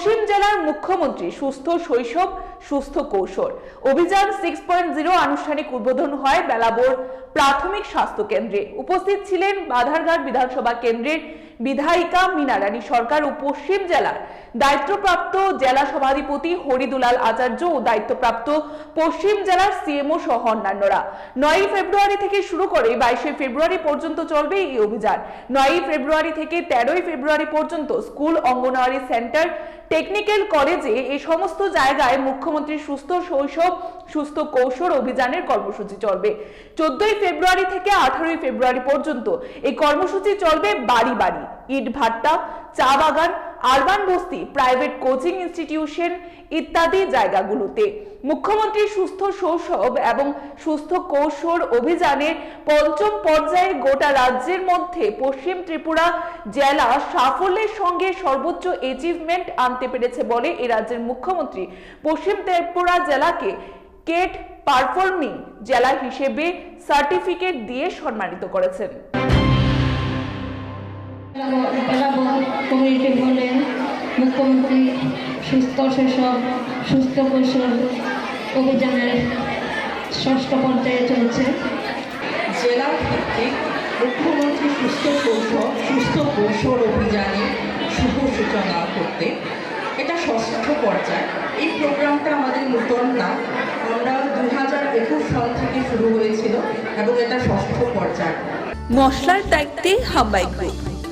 পশ্চিম জেলার মুখ্যমন্ত্রী সুস্থ শৈশব, সুস্থ কৌশল। অভিযান সিক্স পয়েন্ট জিরো আনুষ্ঠানিক উদ্বোধন হয় বেলাবোর প্রাথমিক স্বাস্থ্য কেন্দ্রে। উপস্থিত ছিলেন বাধারঘাট বিধানসভা কেন্দ্রের বিধায়িকা মিনারানী সরকার ও পশ্চিম জেলার দায়িত্বপ্রাপ্ত জেলা সভাধিপতি হরিদুলাল আচার্য ও দায়িত্বপ্রাপ্ত পশ্চিম জেলার সিএমও সহ অন্যান্যরা। নয়ই ফেব্রুয়ারি থেকে শুরু করে বাইশে ফেব্রুয়ারি পর্যন্ত চলবে এই অভিযান। নয়ই ফেব্রুয়ারি থেকে তেরোই ফেব্রুয়ারি পর্যন্ত স্কুল, অঙ্গনওয়াড়ি সেন্টার টেকনিক্যাল কলেজে এই সমস্ত জায়গায় মুখ্যমন্ত্রী সুস্থ শৈশব, সুস্থ কৌশল অভিযানের কর্মসূচি চলবে। চোদ্দই ফেব্রুয়ারি থেকে আঠারোই ফেব্রুয়ারি পর্যন্ত এই কর্মসূচি চলবে বাড়ি বাড়ি। ইট ভাট্টা, চা বাগান, আরবান বস্তি প্রাইভেট কোচিং ইনস্টিটিউশন ইত্যাদি জায়গাগুলোতে। মুখ্যমন্ত্রী সুস্থ শৈশব এবং সুস্থ কৌশল অভিযানের পঞ্চম পর্যায়ে গোটা রাজ্যের মধ্যে পশ্চিম ত্রিপুরা জেলা সাফল্যের সঙ্গে সর্বোচ্চ অ্যাচিভমেন্ট আনতে পেরেছে বলে এ রাজ্যের মুখ্যমন্ত্রী। পশ্চিম ত্রিপুরা জেলাকে কেট পারফর্মিং জেলা হিসেবে সার্টিফিকেট দিয়ে সম্মানিত করেছেন। মুখ্যমন্ত্রী সুস্থ শৈশব সুস্থ কৌশল অভিযানের ষষ্ঠ পর্যায়ে চলছে। জেলা ভিত্তিক মুখ্যমন্ত্রী সুস্থ কৌশল সুস্থ কৌশল অভিযানে শুভ সূচনা করতে। এটা ষষ্ঠ পর্যায়। এই প্রোগ্রামটা আমাদের নূতন না। আমরা দু হাজার একুশ সাল থেকে শুরু হয়েছিল এবং এটা ষষ্ঠ পর্যায়। মশলার দায়িত্বে হাম্বাই গ্রুপ